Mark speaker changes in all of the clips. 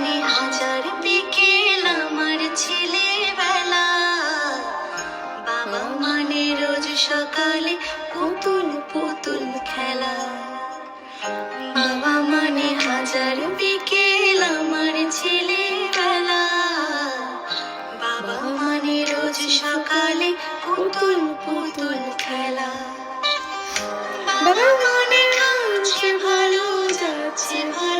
Speaker 1: দিনে হাজার বিকেল আমার ছেলেবেলা। বাবা মানে রোজ সকালে পুতুল পুতুল খেলা। বাবা মানে হাজার বিকেল আমার ছেলেবেলা। বাবা মানে রোজ সকালে পুতুল পুতুল খেলা। বাবা মানে ভালো যাচ্ছে, ভালো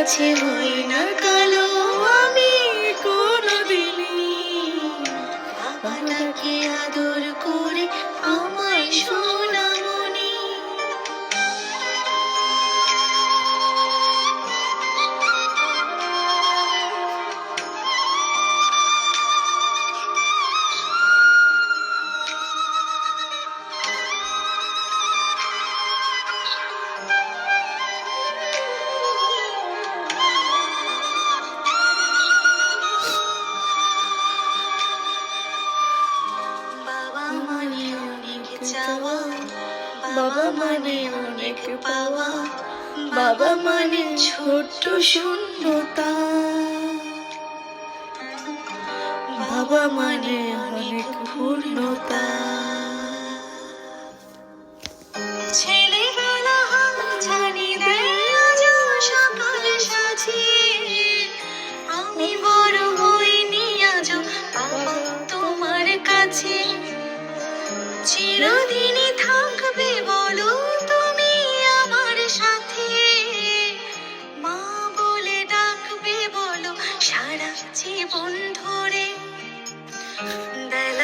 Speaker 1: কাছে হই না কালো। বাবা মানে অনেক পাওয়া। বাবা মানে ছোট্ট শূন্যতা। বাবা মানে অনেক পূর্ণতা। ছেলেবেলা সকাল সাজিয়ে আমি বড় হইনি বাবা তোমার কাছে। চিরদিনই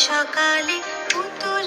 Speaker 1: সকালে পুতুল